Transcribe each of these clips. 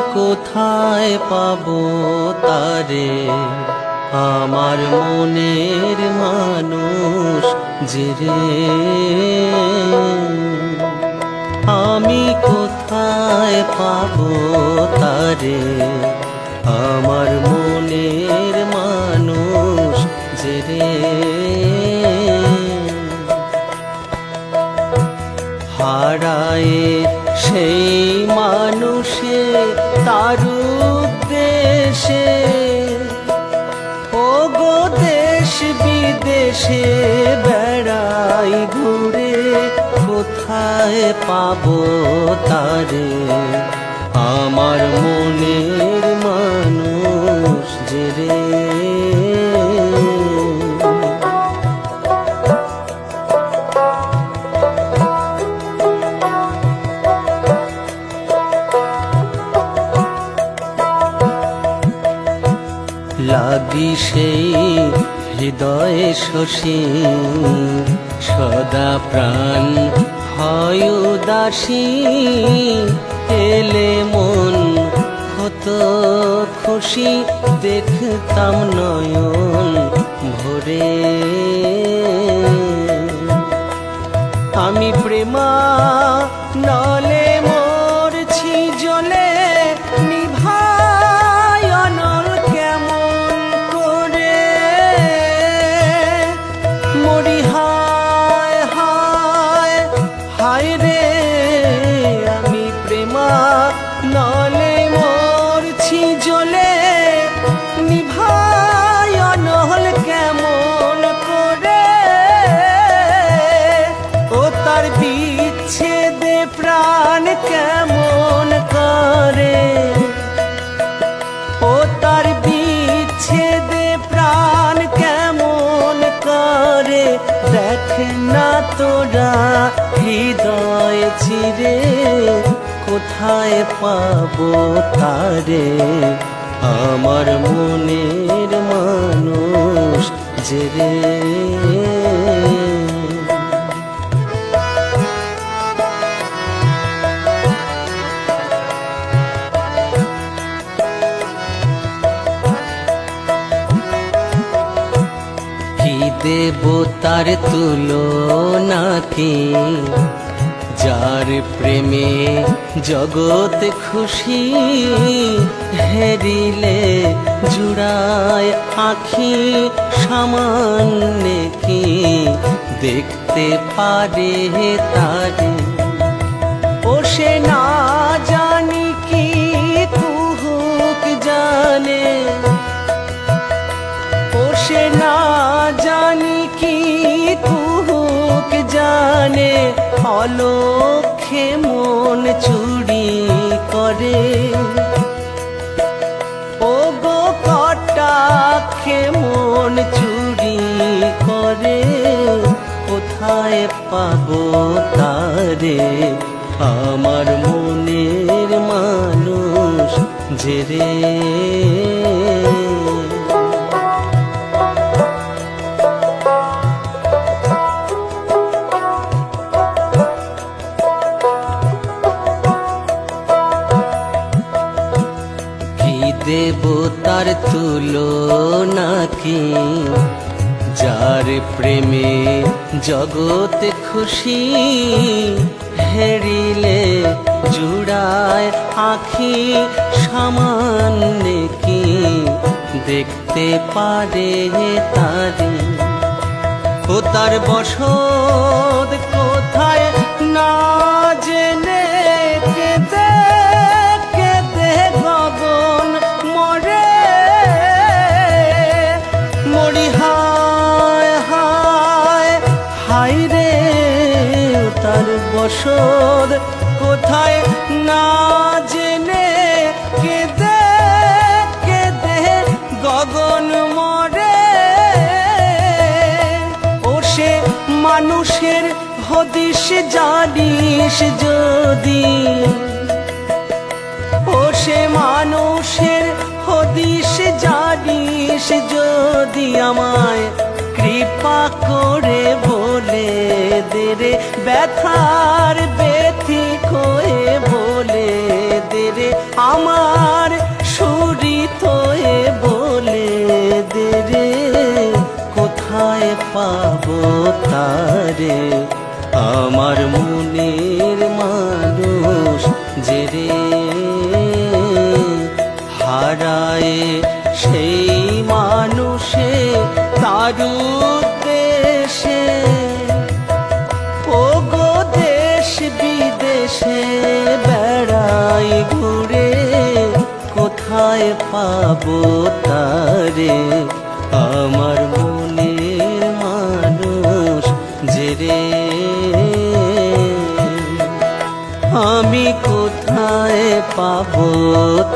কোথায় পাবো তারে? আমার মনের মানুষ যে রে? আমি কোথায় পাবো তারে? আমার মনের মানুষ যে রে? হারায় সেই মানুষে তার দেশে ও গো দেশ বিদেশে বেড়াই ঘুরে কোথায় পাবো তারে? লাগি সেই হৃদয়ে শশী। সদা প্রাণ হয় উদাসী, এলে মন কত খুশি, দেখতাম নয়ন ভরে। আমি প্রেমা প্রাণ কেমন করে? ও তার বিচ্ছেদে প্রাণ কেমন করে? দেখ না তোরা হৃদয় চিরে, কোথায় পাবো তারে? আমার মনের মানুষ যে কি দেব তার তুলো নাকি যার প্রেমে জগৎ খুশি, হেরিলে জুড়ায় আখি সামান্য কি? দেখতে পারে তারে জানে, অলক্ষে মন চুরি করে। ও গো কটাক্ষে মন চুরি করে, কোথায় পাবো তারে? আমার মনের মানুষ যে দেব তার তুলো নাকি? যার প্রেমে জগৎ খুশি, হেরিলে জুড়ায় আখি সামান্য কি? দেখতে পারে তারে। ও তার বসত কোথায় বসত কোথায় না জেনে কেঁদে কেঁদে গগন মরে। ও সে মানুষের হদিস জানিস যদি। ও সে মানুষের হদিস জানিস যদি আমায় কৃপা করে বলে। দে রে ব্যথার ব্যথি কয়ে বলে দে রে আমার সুরিত এ বলে দে রে কোথায় পাবো তারে? আমার মনের মানুষ যে হারায় সেই মানুষে তার বিদেশে বেড়াই ঘুরে, কোথায় পাব তারে? আমার মনের মানুষ যে রে। আমি কোথায় পাব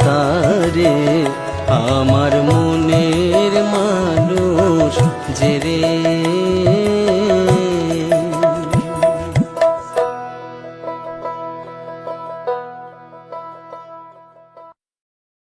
তারে? আমার মনের মানুষ যে রে।